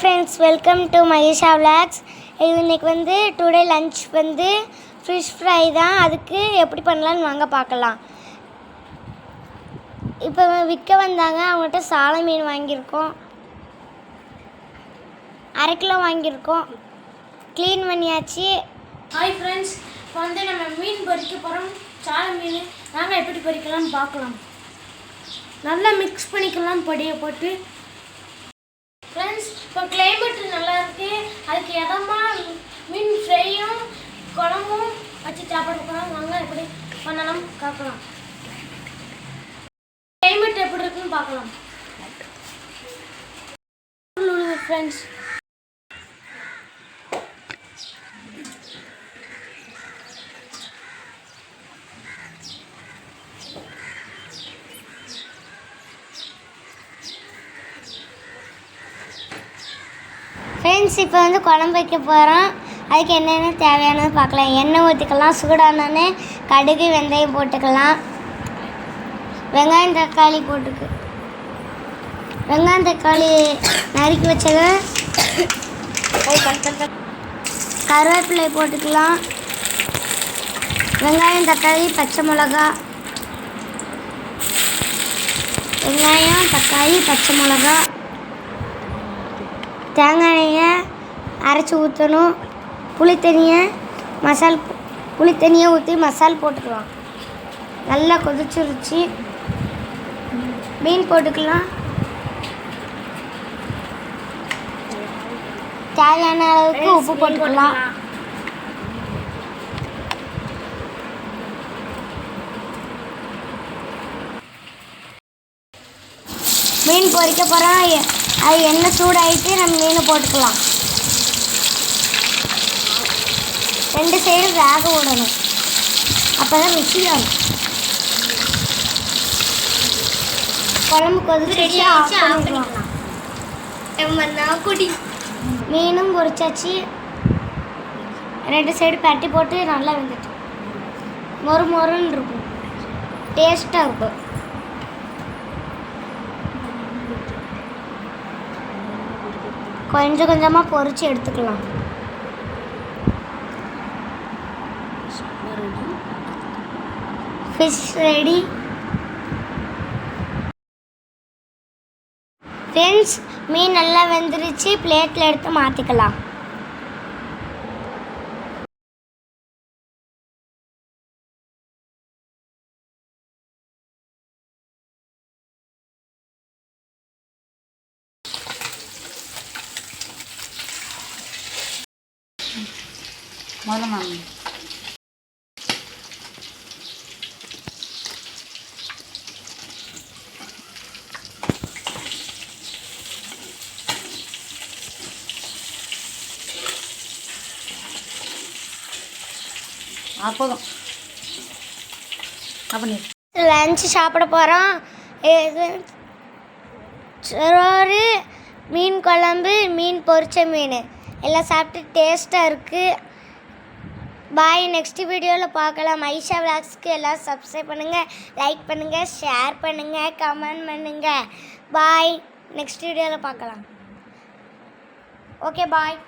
Friends welcome to Mahesha vlogs இன்னைக்கு வந்து today lunch வந்து ஃபிஷ் ஃப்ரை தான். அதுக்கு எப்படி பண்ணலான்னு வாங்க பார்க்கலாம். இப்போ விற்க வந்தாங்க. அவங்ககிட்ட சாலை மீன் வாங்கியிருக்கோம். அரை கிலோ வாங்கியிருக்கோம். க்ளீன் பண்ணியாச்சு. ஹாய் ஃப்ரெண்ட்ஸ் இப்போ வந்து நம்ம மீன் பொரிக்க போகிறோம் சாலை மீன். நாங்கள் எப்படி பொறிக்கலாம்னு பார்க்கலாம். நல்லா மிக்ஸ் பண்ணிக்கலாம் பொடியை போட்டு. இப்போ கிளைமேட் நல்லா இருக்கு. அதுக்கு இதமா மீன் ஃப்ரையும் குழம்பும் வச்சு சாப்பிட போகிறோம் வாங்க எப்படி பண்ணலாம் பார்க்கலாம். கிளைமேட் எப்படி இருக்குன்னு பார்க்கலாம். ஃப்ரெண்ட்ஸ் ஃப்ரெண்ட்ஸ் இப்போ வந்து குழம்பு வைக்க போகிறோம் அதுக்கு என்னென்ன தேவையானது பார்க்கலாம். எண்ணெய் ஊற்றிக்கலாம் சூடானோடனே கடுகு வெந்தயம் போட்டுக்கலாம். வெங்காயம் தக்காளி போட்டுக்கு. வெங்காயம் தக்காளி நறுக்கி வச்சதை. கருவேப்பிலை போட்டுக்கலாம். வெங்காயம் தக்காளி பச்சை மிளகா. வெங்காயம் தக்காளி பச்சை மிளகா. தேங்காய் எண்ணெயை அரைச்சி ஊற்றணும் புளித்தண்ணியை மசால் புளித்தண்ணியை ஊற்றி மசால் போட்டுக்கலாம். நல்லா கொதிச்சிருச்சு. மீன் போட்டுக்கலாம். தேவையான அளவுக்கு உப்பு போட்டுக்கலாம். மீன் பொரிக்க போகிறோம் அது எண்ணெய் சூடாயிட்டு நம்ம மீனை போட்டுக்கலாம். ரெண்டு சைடு வேக விடணும். அப்போ தான் ருசியாகும் குழம்பு கொதிச்சு ஆஃப் பண்ணிக்கலாம். குடி. மீனும் பொரிச்சாச்சு. ரெண்டு சைடு பட்டி போட்டு நல்லா வெந்துட்டு. மொறு மொறுன்னு இருக்கும். டேஸ்ட்டாக இருக்கும். கொஞ்சம் கொஞ்சமாக பொறிச்சு எடுத்துக்கலாம். ஃபிஷ் ரெடி ஃப்ரெண்ட்ஸ் மீன் நல்லா வெந்துருச்சு. பிளேட்டில் எடுத்து மாற்றிக்கலாம் முதல்ல மேம் அப்போதும் லஞ்சு சாப்பிட போகிறோம் சோறு மீன் குழம்பு மீன் பொரிச்ச மீன். எல்லாம் சாப்பிட்டு டேஸ்ட்டாக இருக்குது பாய் நெக்ஸ்ட் வீடியோவில் பார்க்கலாம். ஐஷா விளாக்ஸ்க்கு எல்லாம் சப்ஸ்கிரைப் பண்ணுங்கள் லைக் பண்ணுங்கள் ஷேர் பண்ணுங்கள் கமெண்ட் பண்ணுங்கள் பாய் நெக்ஸ்ட் வீடியோவில் பார்க்கலாம். Okay bye